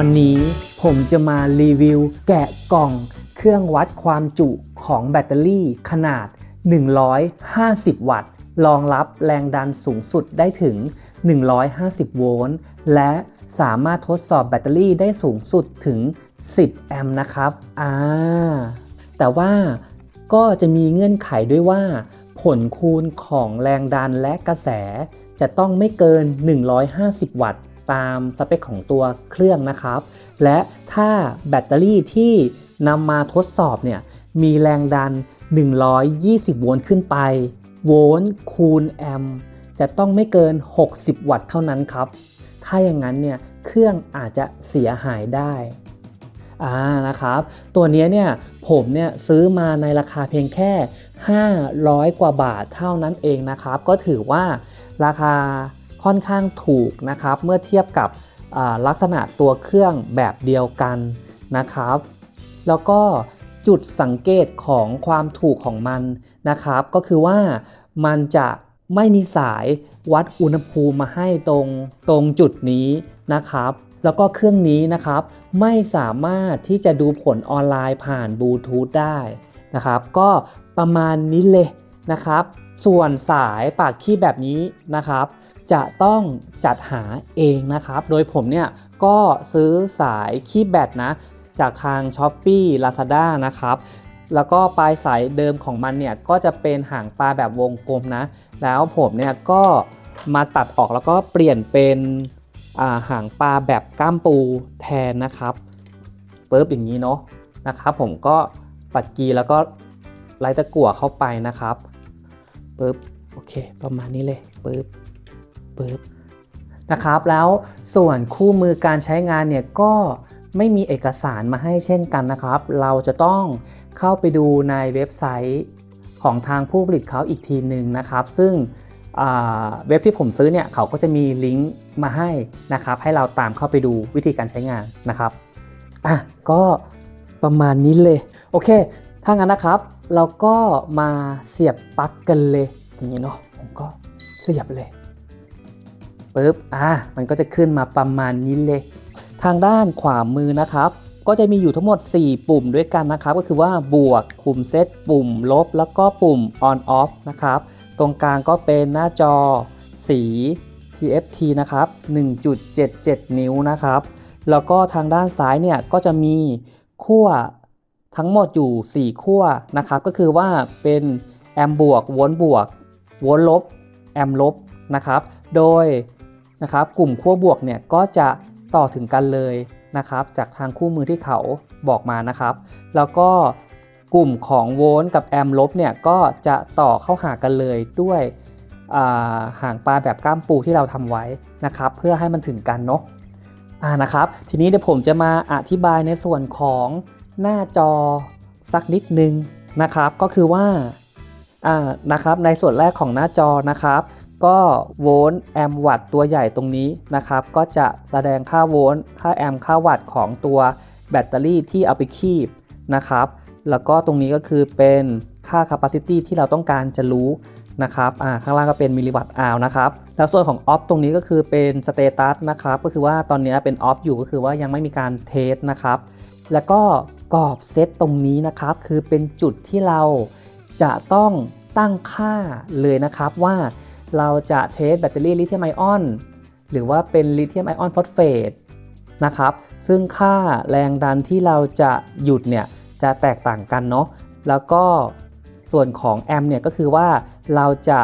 วันนี้ผมจะมารีวิวแกะกล่องเครื่องวัดความจุของแบตเตอรี่ขนาด 150 วัตต์ รองรับแรงดันสูงสุดได้ถึง 150 โวลต์ และสามารถทดสอบแบตเตอรี่ได้สูงสุดถึง 10 แอมป์นะครับ อ่า แต่ว่าก็จะมีเงื่อนไขด้วยว่า ผลคูณของแรงดันและกระแสจะต้องไม่เกิน 150 วัตต์ ตามสเปคของตัวเครื่องนะครับ และถ้าแบตเตอรี่ที่นำมาทดสอบเนี่ยมีแรงดัน 120 โวลต์ขึ้นไป โวลต์คูณแอมป์จะต้องไม่เกิน 60 วัตต์เท่านั้นครับ ถ้าอย่างนั้นเนี่ยเครื่องอาจจะเสียหายได้อ่านะครับ ตัวนี้เนี่ยผมเนี่ยซื้อมาในราคาเพียงแค่ 500 กว่าบาทเท่านั้นเองนะครับ ก็ถือว่าราคา ค่อนข้างถูกนะครับเมื่อเทียบกับลักษณะตัวเครื่องแบบเดียวกันนะครับ แล้วก็จุดสังเกตของความถูกของมันนะครับ ก็คือว่ามันจะไม่มีสายวัดอุณหภูมิมาให้ตรงตรงจุดนี้นะครับ แล้วก็เครื่องนี้นะครับ ไม่สามารถที่จะดูผลออนไลน์ผ่านบลูทูธได้นะครับ ก็ประมาณนี้เลยนะครับ ส่วนสายปากขี้แบบนี้นะครับ จะต้องจัดหาเองนะครับ โดยผมเนี่ยก็ซื้อสายคีบแบตนะ จากทาง s h อ p e e Lazada นะครับแล้วก็ปลายสายเดิมของมันเนี่ยก็จะเป็นหางปลาแบบวงกลมนะ แล้วผมเนี่ยก็มาตัดออกแล้วก็เปลี่ยนเป็นาหางปลาแบบก้ามปูแทนนะครับปึ๊บอย่างนี้เนาะนะครับ ผมก็ปัดกีแล้วก็ไล่ตะกั่วเข้าไปนะครับปึ๊บโอเค ประมาณนี้เลยปึ๊บ ปึ๊บนะครับแล้วส่วนคู่มือการใช้งานเนี่ยก็ไม่มีเอกสารมาให้เช่นกันนะครับ เราจะต้องเข้าไปดูในเว็บไซต์ของทางผู้ผลิตเขาอีกทีหนึ่งนะครับ ซึ่งเว็บที่ผมซื้อเนี่ยเขาก็จะมีลิงก์มาให้นะครับ ให้เราตามเข้าไปดูวิธีการใช้งานนะครับอะก็ประมาณนี้เลย โอเค ถ้างั้นนะครับ เราก็มาเสียบปลั๊กกันเลยอย่างนี้เนาะผมก็เสียบเลย ปึ๊บอะมันก็จะขึ้นมาประมาณนี้เลย ทางด้านขวามือนะครับ ก็จะมีอยู่ทั้งหมด 4 ปุ่มด้วยกันนะครับ ก็คือว่าบวกปุ่มเซตปุ่มลบ แล้วก็ปุ่ม on off นะครับ ตรงกลางก็เป็นหน้าจอสี TFT นะครับ 1.77 นิ้วนะครับ แล้วก็ทางด้านซ้ายเนี่ยก็จะมีขั้วทั้งหมดอยู่ 4 ขั้วนะครับ ก็คือว่าเป็นแอมบวกวลต์บวกวลต์ลบแอมลบนะครับ โดย นะครับ กลุ่มขั้วบวกเนี่ยก็จะต่อถึงกันเลยนะครับ จากทางคู่มือที่เขาบอกมานะครับ แล้วก็กลุ่มของโวลต์กับแอมลบเนี่ยก็จะต่อเข้าหากันเลยด้วยอ่าหางปลาแบบก้ามปูที่เราทำไว้นะครับ เพื่อให้มันถึงกันเนาะอ่านะครับ ทีนี้เดี๋ยวผมจะมาอธิบายในส่วนของหน้าจอสักนิดนึงนะครับ ก็คือว่าอ่านะครับในส่วนแรกของหน้าจอนะครับ ก็โวลต์แอมป์วัตต์ตัวใหญ่ตรงนี้นะครับ ก็จะแสดงค่าโวลต์ค่าแอมป์ค่าวัตต์ของตัวแบตเตอรี่ที่เอาไปคีบนะครับ แล้วก็ตรงนี้ก็คือเป็นค่า capacity ที่เราต้องการจะรู้นะครับ อ่า ข้างล่างก็เป็นมิลลิวัตต์อาวนะครับ แล้วส่วนของออฟตรงนี้ก็คือเป็นสเตตัสนะครับ ก็คือว่าตอนนี้เป็นออฟอยู่ก็คือว่ายังไม่มีการเทสนะครับ แล้วก็กรอบเซตตรงนี้นะครับ คือเป็นจุดที่เราจะต้องตั้งค่าเลยนะครับว่า เราจะเทสแบตเตอรี่ลิเธียมไอออนหรือว่าเป็นลิเธียมไอออนฟอสเฟตนะครับ ซึ่งค่าแรงดันที่เราจะหยุดเนี่ยจะแตกต่างกันเนาะ แล้วก็ส่วนของแอมป์เนี่ยก็คือว่าเราจะ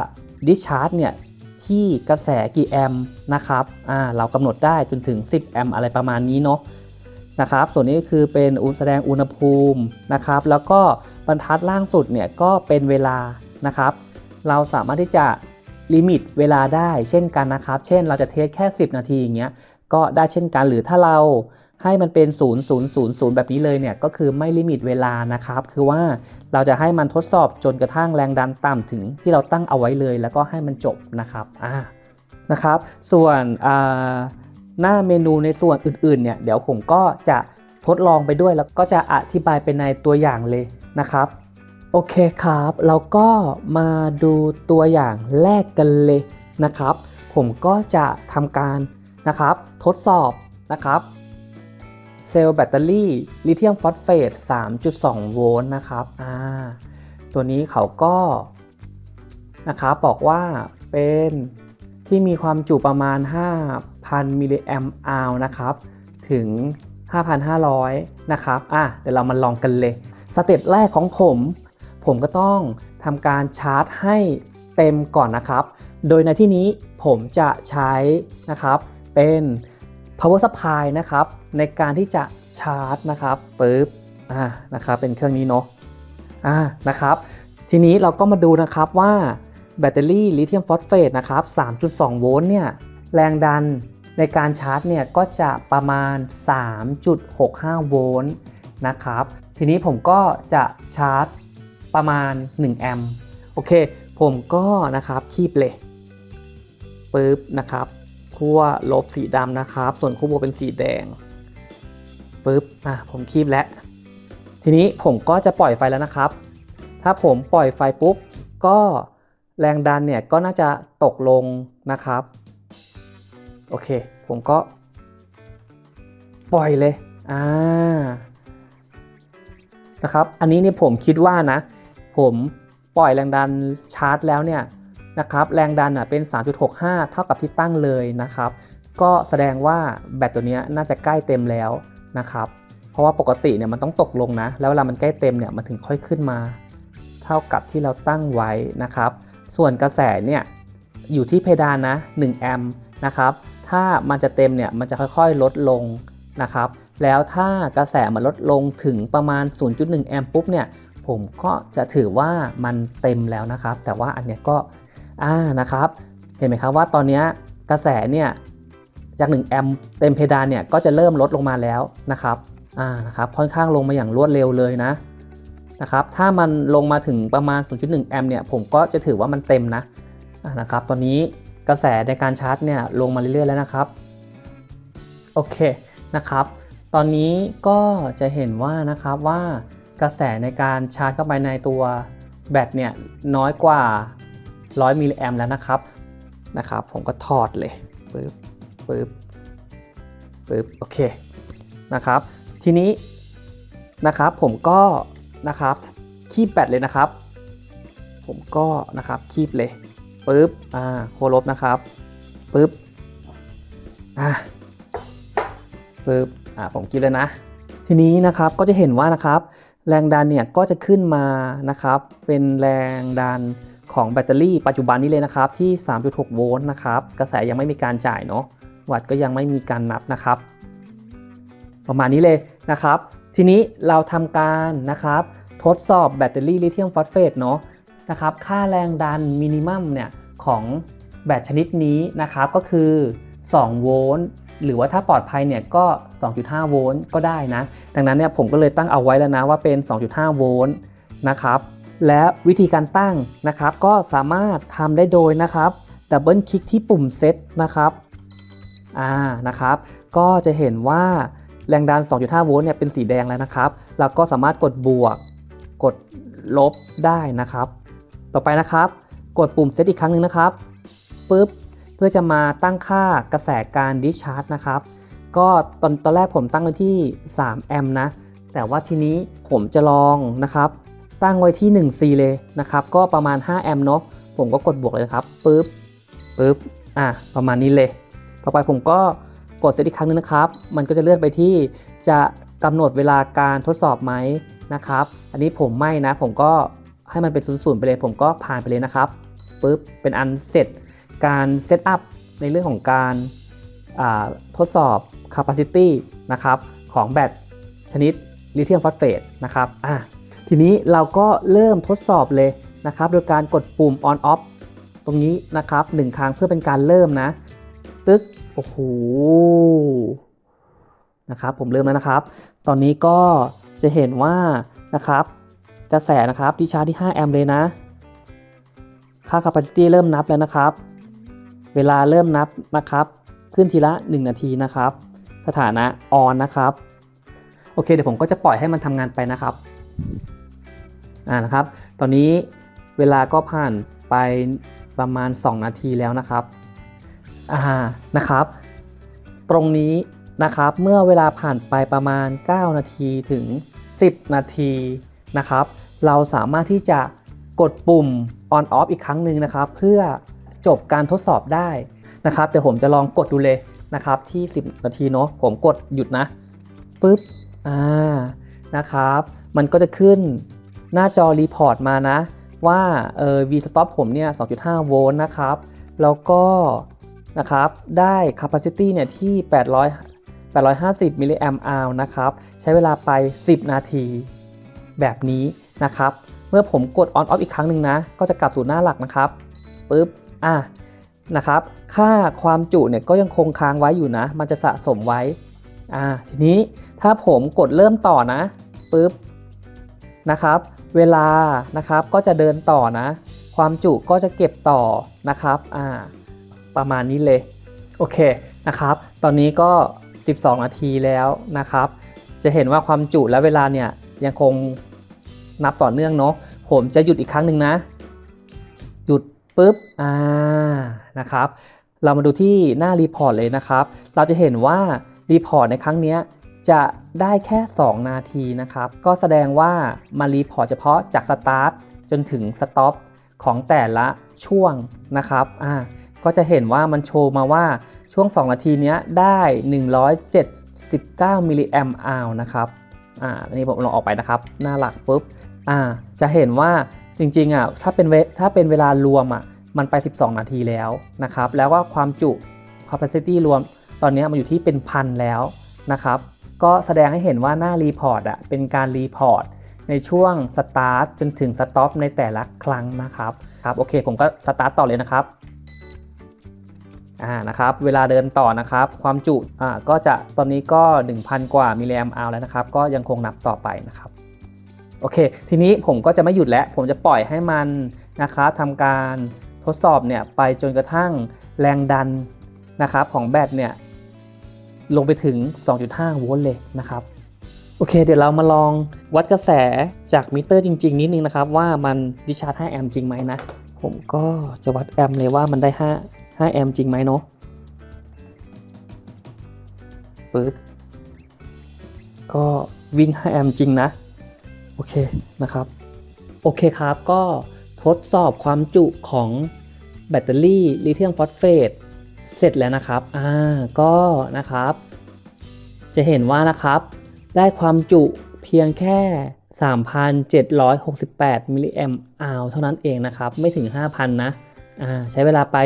ดิชาร์จเนี่ยที่กระแสกี่แอมป์นะครับ อ่าเรากำหนดได้จนถึง 10 แอมป์อะไรประมาณนี้เนาะนะครับ ส่วนนี้คือเป็นแสดงอุณหภูมินะครับ แล้วก็บรรทัดล่างสุดเนี่ยก็เป็นเวลานะครับ เราสามารถที่จะ ลิมิตเวลาได้เช่นกันนะครับ เช่นเราจะเทสแค่ 10 นาทีอย่างเงี้ยก็ได้เช่นกันหรือถ้าเราให้มันเป็น 0 0 0 0 แบบนี้เลยเนี่ยก็คือไม่ลิมิตเวลานะครับ คือว่าเราจะให้มันทดสอบจนกระทั่งแรงดันต่ำถึงที่เราตั้งเอาไว้เลย แล้วก็ให้มันจบนะครับอ่านะครับ ส่วนหน้าเมนูในส่วนอื่นๆเนี่ยเดี๋ยวผมก็จะทดลองไปด้วยแล้วก็จะอธิบายไปในตัวอย่างเลยนะครับ โอเคครับเราก็มาดูตัวอย่างแรกกันเลยนะครับ ผมก็จะทำการนะครับ ทดสอบนะครับเซลล์แบตเตอรี่ลิเธียมฟอสเฟต 3.2 โวลต์นะครับอ่าตัวนี้เขาก็นะครับบอกว่าเป็นที่มีความจุประมาณ 5,000 มิลลิแอมป์อวนะครับ ถึง 5,500 นะครับอะเดี๋ยวเรามาลองกันเลย สเต็ปแรกของผม ผมก็ต้องทำการชาร์จให้เต็มก่อนนะครับ โดยในที่นี้ผมจะใช้นะครับเป็น power supply นะครับ ในการที่จะชาร์จนะครับปึ๊บอ่านะครับเป็นเครื่องนี้เนาะอ่านะครับ ทีนี้เราก็มาดูนะครับว่าแบตเตอรี่ลิเธียมฟอสเฟตนะครับ 3.2 โวลต์เนี่ยแรงดันในการชาร์จเนี่ยก็จะประมาณ 3.65 โวลต์นะครับ ทีนี้ผมก็จะชาร์จ ประมาณ 1 แอมป์โอเค ผมก็นะครับคีบเลยปึ๊บนะครับขั้วลบสีดำนะครับ ส่วนขั้วบวกเป็นสีแดงปึ๊บอะผมคีบแล้ว ทีนี้ผมก็จะปล่อยไฟแล้วนะครับ ถ้าผมปล่อยไฟปุ๊บก็แรงดันเนี่ยก็น่าจะตกลงนะครับ โอเค ผมก็ ปล่อยเลยอ่านะครับ อันนี้เนี่ยผมคิดว่านะ ผมปล่อยแรงดันชาร์จแล้วเนี่ยนะครับแรงดันเป็น 3.65 เท่ากับที่ตั้งเลยนะครับ ก็แสดงว่าแบตตัวนี้น่าจะใกล้เต็มแล้วนะครับ เพราะว่าปกติเนี่ยมันต้องตกลงนะ แล้วเวลามันใกล้เต็มเนี่ยมันถึงค่อยขึ้นมา เท่ากับที่เราตั้งไว้นะครับ ส่วนกระแสเนี่ยอยู่ที่เพดานนะ1แอมป์นะครับ ถ้ามันจะเต็มเนี่ยมันจะค่อยๆลดลงนะครับ แล้วถ้ากระแสมันลดลงถึงประมาณ 0.1 แอมป์ปุ๊บเนี่ย ผมก็จะถือว่ามันเต็มแล้วนะครับ แต่ว่าอันเนี้ยก็อ่านะครับ เห็นไหมครับว่าตอนเนี้ยกระแสเนี่ยจาก1แอมป์เต็มเพดานเนี่ยก็จะเริ่มลดลงมาแล้วนะครับอ่านะครับค่อนข้างลงมาอย่างรวดเร็วเลยนะนะครับถ้ามันลงมาถึงประมาณ 0.1 แอมป์เนี่ยผมก็จะถือว่ามันเต็มนะนะครับตอนนี้กระแสในการชาร์จเนี่ยลงมาเรื่อยๆแล้วนะครับโอเคนะครับ ตอนนี้ก็จะเห็นว่านะครับว่า กระแสในการชาร์จเข้าไปในตัวแบตเนี่ยน้อยกว่า 100มิลลิแอมแล้วนะครับนะครับผมก็ถอดเลยปึ๊บปึ๊บปึ๊บโอเคนะครับทีนี้นะครับผมก็นะครับคีบแบตเลยนะครับ ผมก็นะครับคีบเลยปึ๊บอ่าโคลบนะครับปึ๊บอ่าปึ๊บอ่าผมคีบเลยนะ ทีนี้นะครับก็จะเห็นว่านะครับ แรงดันเนี่ยก็จะขึ้นมานะครับ เป็นแรงดันของแบตเตอรี่ปัจจุบันนี้เลยนะครับที่ 3.6 โวลต์นะครับ กระแสยังไม่มีการจ่ายเนาะ วัตต์ก็ยังไม่มีการนับนะครับ ประมาณนี้เลยนะครับ ทีนี้เราทำการนะครับทดสอบแบตเตอรี่ลิเธียมฟอสเฟตเนาะนะครับค่าแรงดันมินิมัมเนี่ยของแบตชนิดนี้นะครับก็คือ 2 โวลต์ หรือว่าถ้าปลอดภัยเนี่ยก็ 2.5 โวลต์ก็ได้นะ ดังนั้นเนี่ยผมก็เลยตั้งเอาไว้แล้วนะว่าเป็น 2.5 โวลต์นะครับ และวิธีการตั้งนะครับก็สามารถทำได้โดยนะครับดับเบิลคลิกที่ปุ่มเซตนะครับอ่านะครับ ก็จะเห็นว่าแรงดัน 2.5 โวลต์เนี่ยเป็นสีแดงแล้วนะครับเราก็สามารถกดบวก กดลบได้นะครับ ต่อไปนะครับ กดปุ่มเซตอีกครั้งหนึ่งนะครับปึ๊บ พื่อจะมาตั้งค่ากระแสการดิชาร์จนะครับ ก็ตอนตอนแรกผมตั้งไว้ที่ 3 แอมป์นะ แต่ว่าทีนี้ผมจะลองนะครับ ตั้งไว้ที่ 1C เลยนะครับ ก็ประมาณ 5 แอมป์เนาะ ผมก็กดบวกเลยครับปึ๊บปึ๊บ อะ ประมาณนี้เลย ต่อไปผมก็กดเซตอีกครั้งนึงนะครับ มันก็จะเลื่อนไปที่จะกำหนดเวลาการทดสอบไหมนะครับ อันนี้ผมไม่นะ ผมก็ให้มันเป็นศูนย์ไปเลย ผมก็ผ่านไปเลยนะครับปึ๊บ เป็นอันเสร็จ การเซตอัพในเรื่องของการทดสอบ capacity นะครับของแบตชนิดลิเธียมฟอสเฟตนะครับอะทีนี้เราก็เริ่มทดสอบเลยนะครับ โดยการกดปุ่ม on off ตรงนี้นะครับหนึ่งครั้งเพื่อเป็นการเริ่มนะ ตึ๊กโอ้โหนะครับผมเริ่มแล้วนะครับ ตอนนี้ก็จะเห็นว่านะครับกระแสนะครับที่ชาร์จที่ 5 แอมป์เลยนะ ค่า capacity เริ่มนับแล้วนะครับ เวลาเริ่มนับนะครับ ขึ้นทีละ 1 นาทีนะครับ สถานะ on นะครับ โอเค เดี๋ยวผมก็จะปล่อยให้มันทำงานไปนะครับ อ่านะครับ ตอนนี้เวลาก็ผ่านไปประมาณ 2 นาทีแล้วนะครับ อ่า นะครับ ตรงนี้นะครับ เมื่อเวลาผ่านไปประมาณ 9 นาทีถึง 10 นาทีนะครับ เราสามารถที่จะกดปุ่ม on off อีกครั้งหนึ่งนะครับ เพื่อ จบการทดสอบได้นะครับเดี๋ยวผมจะลองกดดูเลยนะครับที่ 10 นาทีเนาะผมกดหยุดนะปุ๊บอ่านะครับ มันก็จะขึ้นหน้าจอรีพอร์ตมานะ ว่าเออ V stop ผมเนี่ย 2.5 โวลต์นะครับ แล้วก็นะครับได้ capacity เนี่ยที่ 800 850มิลลิแอมป์อนะครับ ใช้เวลาไป 10 นาที แบบนี้นะครับ เมื่อผมกด on off อีกครั้งหนึ่งนะ ก็จะกลับสู่หน้าหลักนะครับ ปึ๊บ อะนะครับ ค่าความจุเนี่ยก็ยังคงค้างไว้อยู่นะ มันจะสะสมไว้อ่าทีนี้ถ้าผมกดเริ่มต่อนะปึ๊บนะครับ เวลานะครับก็จะเดินต่อนะ ความจุก็จะเก็บต่อนะครับอ่าประมาณนี้เลยโอเคนะครับ ตอนนี้ก็ 12 นาทีแล้วนะครับ จะเห็นว่าความจุและเวลาเนี่ยยังคงนับต่อเนื่องเนาะผมจะหยุดอีกครั้งหนึ่งนะ ปุ๊บอ่านะครับเรามาดูที่หน้ารีพอร์ตเลยนะครับ เราจะเห็นว่ารีพอร์ตในครั้งนี้จะได้แค่ 2 นาทีนะครับ ก็แสดงว่ามารีพอร์ตเฉพาะจากสตาร์ทจนถึงสต็อปของแต่ละช่วงนะครับอ่าก็จะเห็นว่ามันโชว์มาว่าช่วง 2 นาทีนี้ยได้ 179 มิลลิแอมป์อาวนะครับอ่าอันนี้ผมลองออกไปนะครับ หน้าหลักปุ๊บอ่าจะเห็นว่า จริงๆอะถ้าเป็นเวถ้าเป็นเวลารวมอะมันไป 12 นาทีแล้วนะครับ แล้วก็ความจุ capacity รวมตอนนี้มันอยู่ที่เป็นพันแล้วนะครับ ก็แสดงให้เห็นว่าหน้ารีพอร์ตอะเป็นการรีพอร์ตในช่วงสตาร์ทจนถึงสต็อปในแต่ละครั้งนะครับครับโอเคผมก็สตาร์ทต่อเลยนะครับอ่านะครับเวลาเดินต่อนะครับ ความจุอ่าก็จะตอนนี้ก็ 1,000 กว่ามิลลิแอมป์อแล้วนะครับ ก็ยังคงนับต่อไปนะครับ โอเค ทีนี้ผมก็จะไม่หยุดแล้ว ผมจะปล่อยให้มันนะครับทำการทดสอบเนี่ยไปจนกระทั่งแรงดันนะครับของแบตเนี่ยลงไปถึง 2.5 โวลต์เลยนะครับโอเค เดี๋ยวเรามาลองวัดกระแสจากมิเตอร์จริง ๆ นิดนึงนะครับ ว่ามันดิชาร์จ5แอมป์จริงไหมนะ ผมก็จะวัดแอมป์เลยว่ามันได้ 5 5แอมป์จริงไหมเนาะปึ๊บก็วิ่ง 5 แอมป์จริงนะ อเคนะครับ โอเคครับก็ทดสอบความจุของแบตเตอรี่ลิเธียมฟอสเฟตเสร็จแล้วนะครับ อ่า ก็นะครับ จะเห็นว่านะครับ ได้ความจุเพียงแค่ 3,768 มิลลิแอมป์อาวเท่านั้นเองนะครับ ไม่ถึง 5,000 นะ อ่า ใช้เวลาไป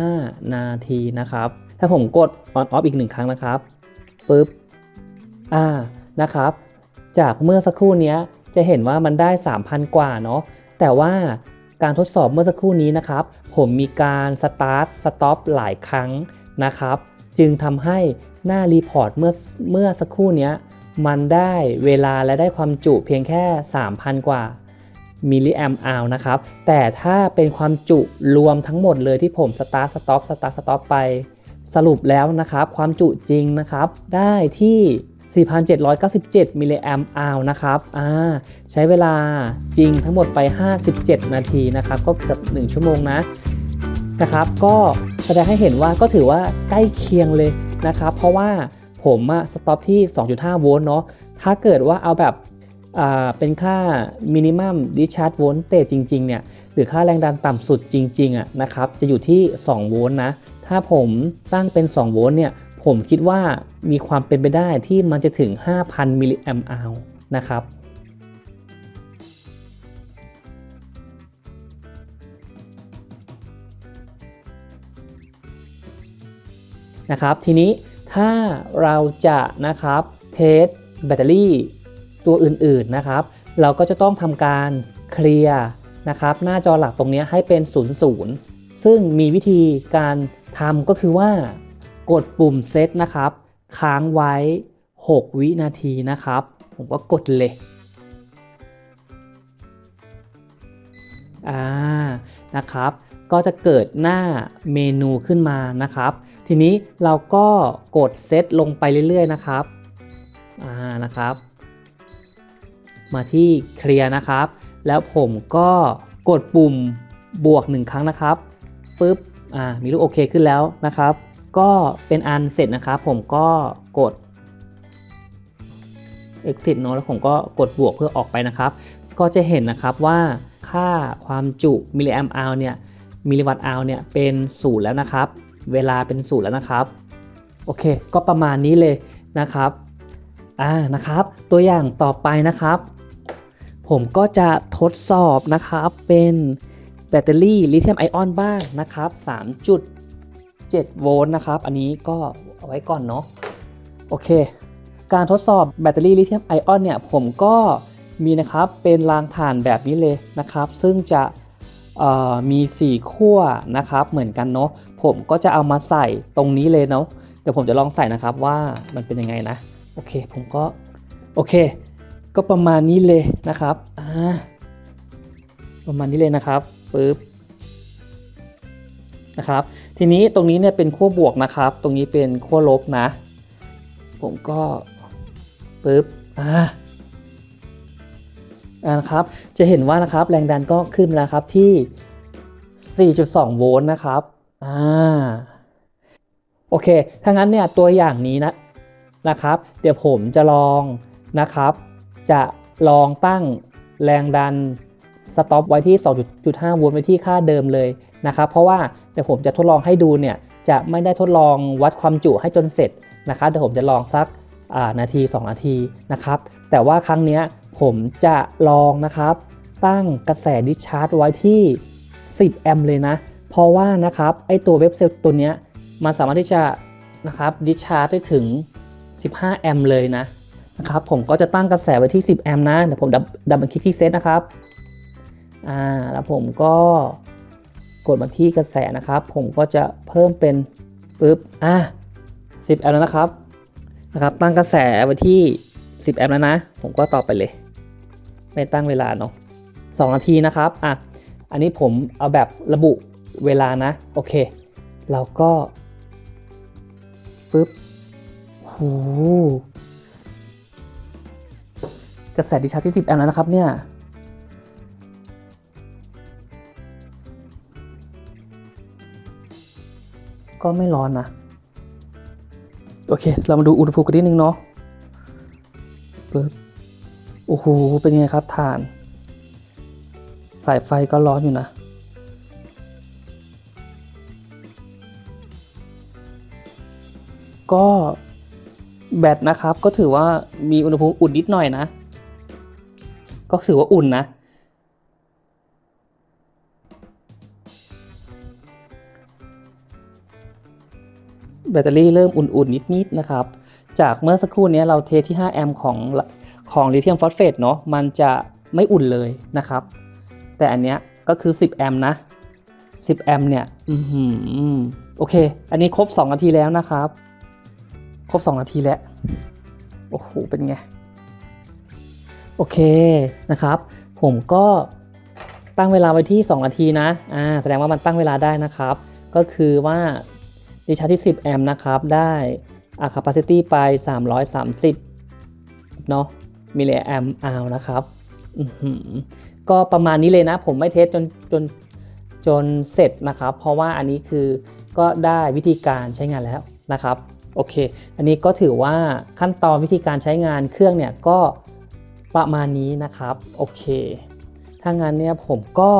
45 นาทีนะครับ ถ้าผมกด on off อีกหนึ่งครั้งนะครับ ปึ๊บ อ่า นะครับ จากเมื่อสักครู่นี้ จะเห็นว่ามันได้ 3,000 กว่าเนาะแต่ว่าการทดสอบเมื่อสักครู่นี้นะครับ ผมมีการสตาร์ทสต็อปหลายครั้งนะครับ จึงทำให้หน้ารีพอร์ตเมื่อเมื่อสักครู่นี้มันได้เวลาและได้ความจุเพียงแค่ 3,000 กว่ามิลลิแอมป์อาวนะครับ แต่ถ้าเป็นความจุรวมทั้งหมดเลยที่ผมสตาร์ทสต็อปสตาร์ทสต็อปไป สรุปแล้วนะครับ ความจุจริงนะครับ ได้ที่ 4,797มิลลิแอมป์อาวนะครับอ่าใช้เวลาจริงทั้งหมดไป 57 นาทีนะครับ ก็เกือบ1 ชั่วโมงนะนะครับ ก็แสดงให้เห็นว่าก็ถือว่าใกล้เคียงเลยนะครับ เพราะว่าผมอะสต็อปที่ 2.5 โวลต์เนาะถ้าเกิดว่าเอาแบบอ่าเป็นค่า minimum discharge voltage จริง ๆ เนี่ย หรือค่าแรงดันต่ำสุดจริง ๆอะนะครับ จะอยู่ที่ 2 โวลต์นะ ถ้าผมตั้งเป็น 2 โวลต์เนี่ย ผมคิดว่ามีความเป็นไปได้ที่มันจะถึง 5,000 มิลลิแอมป์อาวนะครับ นะครับ ทีนี้ถ้าเราจะนะครับเทสแบตเตอรี่ตัวอื่นๆนะครับ เราก็จะต้องทำการเคลียร์นะครับ หน้าจอหลักตรงนี้ให้เป็น 00 ซึ่งมีวิธีการทำก็คือว่า กดปุ่มเซตนะครับ ค้างไว้ 6 วินาทีนะครับ ผมก็กดเลยอ่านะครับ ก็จะเกิดหน้าเมนูขึ้นมานะครับ ทีนี้เราก็กดเซตลงไปเรื่อยๆนะครับอ่านะครับ มาที่เคลียร์นะครับ แล้วผมก็กดปุ่มบวกหนึ่งครั้งนะครับปึ๊บอ่ามีรูปโอเคขึ้นแล้วนะครับ ก็เป็นอันเสร็จนะครับผมก็กด exit เนอะแล้วผมก็กดบวกเพื่อออกไปนะครับ ก็จะเห็นนะครับว่าค่าความจุมิลลิแอมอัลเนี่ยมิลลิวัตต์อัลเนี่ยเป็นศูนย์แล้วนะครับ เวลาเป็นศูนย์แล้วนะครับ โอเค ก็ประมาณนี้เลยนะครับอ่านะครับ ตัวอย่างต่อไปนะครับ ผมก็จะทดสอบนะครับเป็นแบตเตอรี่ลิเธียมไอออนบ้างนะครับ 7 โวลต์นะครับ อันนี้ก็เอาไว้ก่อนเนาะ โอเค การทดสอบแบตเตอรี่ลิเธียมไอออนเนี่ย ผมก็มีนะครับ เป็นรางถ่านแบบนี้เลยนะครับ ซึ่งจะมี 4 ขั้วนะครับ เหมือนกันเนาะ ผมก็จะเอามาใส่ตรงนี้เลยเนาะ เดี๋ยวผมจะลองใส่นะครับว่ามันเป็นยังไงนะ โอเค ผมก็ โอเค ก็ประมาณนี้เลยนะครับ อ่า ประมาณนี้เลยนะครับปึ๊บนะครับ ทีนี้ตรงนี้เนี่ยเป็นขั้วบวกนะครับ ตรงนี้เป็นขั้วลบนะ ผมก็ปึ๊บอ่าอ่านะครับ จะเห็นว่านะครับแรงดันก็ขึ้นแล้วครับที่ 4.2 โวลต์นะครับอ่าโอเค ถ้างั้นเนี่ยตัวอย่างนี้นะนะครับ เดี๋ยวผมจะลองนะครับ จะลองตั้งแรงดันสต็อปไว้ที่ 2.5 โวลต์ไว้ที่ค่าเดิมเลย นะครับเพราะว่าเดี๋ยวผมจะทดลองให้ดูเนี่ยจะไม่ได้ทดลองวัดความจุให้จนเสร็จนะครับเดี๋ยวผมจะลองสักนาที 2 นาทีนะครับแต่ว่าครั้งนี้ผมจะลองนะครับ ตั้งกระแสดิชาร์จไว้ที่ 10 แอมป์เลยนะ เพราะว่านะครับไอตัวเว็บเซลล์ตัวนี้มันสามารถที่จะนะครับดิชาร์จได้ถึง 15 แอมป์เลยนะนะครับผมก็จะตั้งกระแสไว้ที่ 10 แอมป์นะเดี๋ยวผมดับดับเบิลคลิกที่เซตนะครับอ่าแล้วผมก็ กดมาที่กระแสนะครับ ผมก็จะเพิ่มเป็นปึ๊บอ่า10แอมป์แล้วนะครับนะครับ ตั้งกระแสไว้ที่ 10แอมป์แล้วนะ ผมก็ต่อไปเลย ไม่ตั้งเวลาเนาะ2นาทีนะครับอะอันนี้ผมเอาแบบระบุเวลานะ โอเค เราก็ปึ๊บโหกระแสดิชาร์จที่ 10 แอมป์แล้วนะครับเนี่ย ก็ไม่ร้อนนะ โอเค เรามาดูอุณหภูมิกันนิดนึงเนาะปึ๊บโอ้โห เป็นยังไงครับถ่าน สายไฟก็ร้อนอยู่นะ ก็แบตนะครับ ก็ถือว่ามีอุณหภูมิอุ่นนิดหน่อยนะ ก็ถือว่าอุ่นนะ ตเตอรี่เริ่มอุ่นๆ นิดๆนะครับ จากเมื่อสักครู่นี้เราเทที่ 5 แอมป์ของของลิเธียมฟอสเฟตเนาะมันจะไม่อุ่นเลยนะครับ แต่อันเนี้ยก็คือ 10 แอมป์นะ 10 แอมป์เนี่ยอือหือโอเค อันนี้ครบ 2 นาทีแล้วนะครับ ครบ 2 นาทีแล้ว โอ้โห เป็นไง โอเคนะครับ ผมก็ตั้งเวลาไว้ที่ 2 นาทีนะ อ่า แสดงว่ามันตั้งเวลาได้นะครับ ก็คือว่า ดิชาร์จที่ 10 แอมป์นะครับ ได้อ่า capacity ไป 330 เนาะมิลลิแอมป์อาวนะครับ ก็ประมาณนี้เลยนะ ผมไม่เทสจนจนจนเสร็จนะครับ เพราะว่าอันนี้คือก็ได้วิธีการใช้งานแล้วนะครับ โอเค อันนี้ก็ถือว่าขั้นตอนวิธีการใช้งานเครื่องเนี่ยก็ประมาณนี้นะครับ โอเค ถ้างั้นเนี่ยผมก็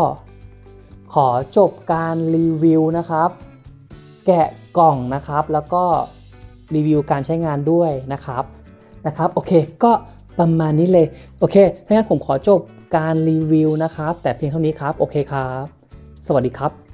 ขอจบการรีวิวนะครับ แกะกล่องนะครับ แล้วก็รีวิวการใช้งานด้วยนะครับนะครับโอเคก็ประมาณนี้เลยโอเคถ้างั้นผมขอจบการรีวิวนะครับ แต่เพียงเท่านี้ครับโอเคครับ สวัสดีครับ